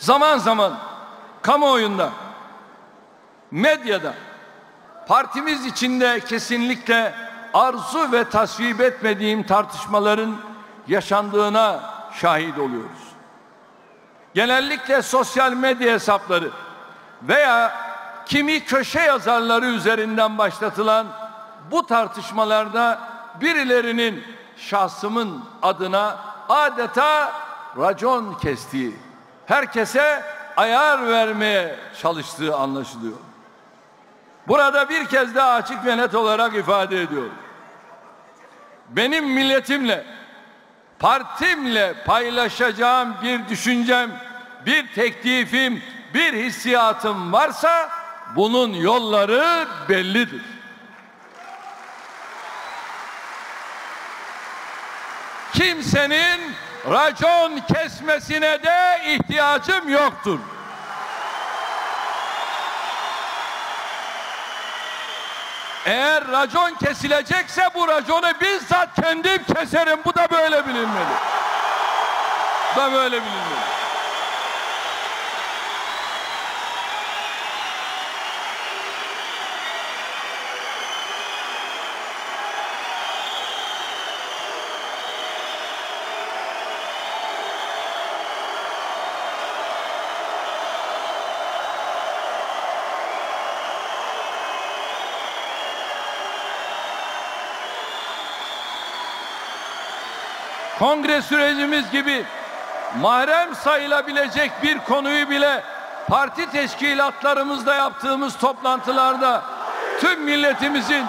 Zaman zaman kamuoyunda, medyada partimiz içinde kesinlikle arzu ve tasvip etmediğim tartışmaların yaşandığına şahit oluyoruz. Genellikle sosyal medya hesapları veya kimi köşe yazarları üzerinden başlatılan bu tartışmalarda birilerinin şahsımın adına adeta racon kestiği, herkese ayar vermeye çalıştığı anlaşılıyor. Burada bir kez daha açık ve net olarak ifade ediyorum. Benim milletimle, partimle paylaşacağım bir düşüncem, bir teklifim, bir hissiyatım varsa bunun yolları bellidir. Kimsenin racon kesmesine de ihtiyacım yoktur. Eğer racon kesilecekse bu raconu bizzat kendim keserim. Bu da böyle bilinmeli. Bu da böyle bilinmeli. Kongre sürecimiz gibi mahrem sayılabilecek bir konuyu bile parti teşkilatlarımızda yaptığımız toplantılarda tüm milletimizin